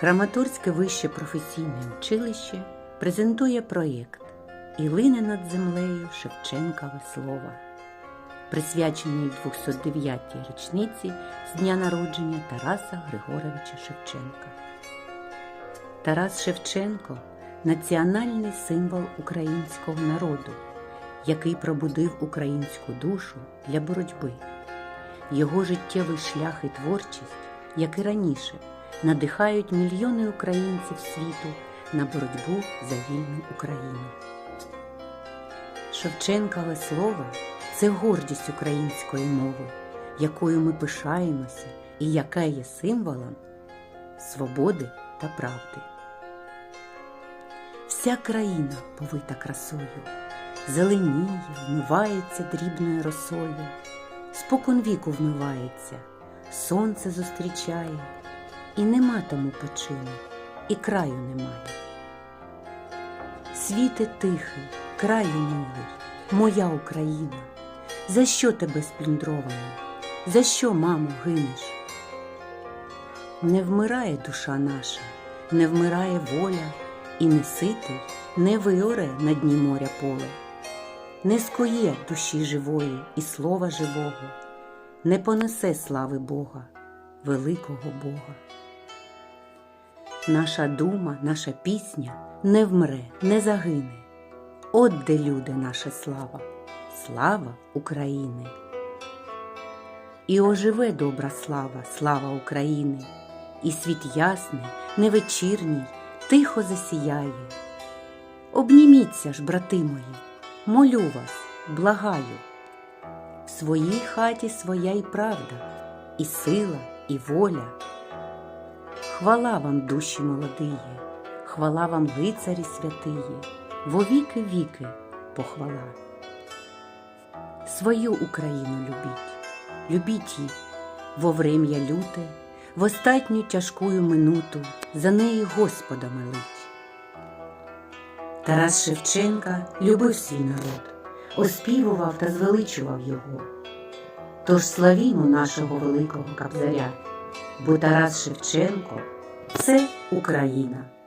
Краматорське вище професійне училище презентує проєкт І лине над землею Шевченкове слово, присвячений 209-й річниці з дня народження Тараса Григоровича Шевченка. Тарас Шевченко національний символ українського народу, який пробудив українську душу для боротьби. Його життєвий шлях і творчість, як і раніше, надихають мільйони українців світу на боротьбу за вільну Україну. Шевченкове слово це гордість української мови, якою ми пишаємося і яка є символом свободи та правди. Вся країна повита красою, зеленіє, вмивається дрібною росою, спокон віку вмивається, сонце зустрічає, і нема тому почину, і краю немає. Світе тихий, краю милий, моя Україна, за що тебе сплюндровано? За що, мамо, гинеш? Не вмирає душа наша, не вмирає воля, і не ситий, не виоре на дні моря поле, не скоє душі живої і слова живого, не понесе слави Бога, великого Бога. Наша дума, наша пісня не вмре, не загине. От де люди наша слава, слава України. І оживе добра слава, слава України, і світ ясний, невечірній, тихо засіяє. Обніміться ж, брати мої, молю вас, благаю. В своїй хаті своя й правда, і сила, і воля. Хвала вам, душі молодиї, хвала вам, лицарі святиї, во віки похвала. Свою Україну любіть, любіть її во врем'я люте, в остатню тяжкую минуту за неї Господа милить. Тарас Шевченка любив свій народ, оспівував та звеличував його. Тож славімо нашого великого кобзаря, бо Тарас Шевченко це Україна.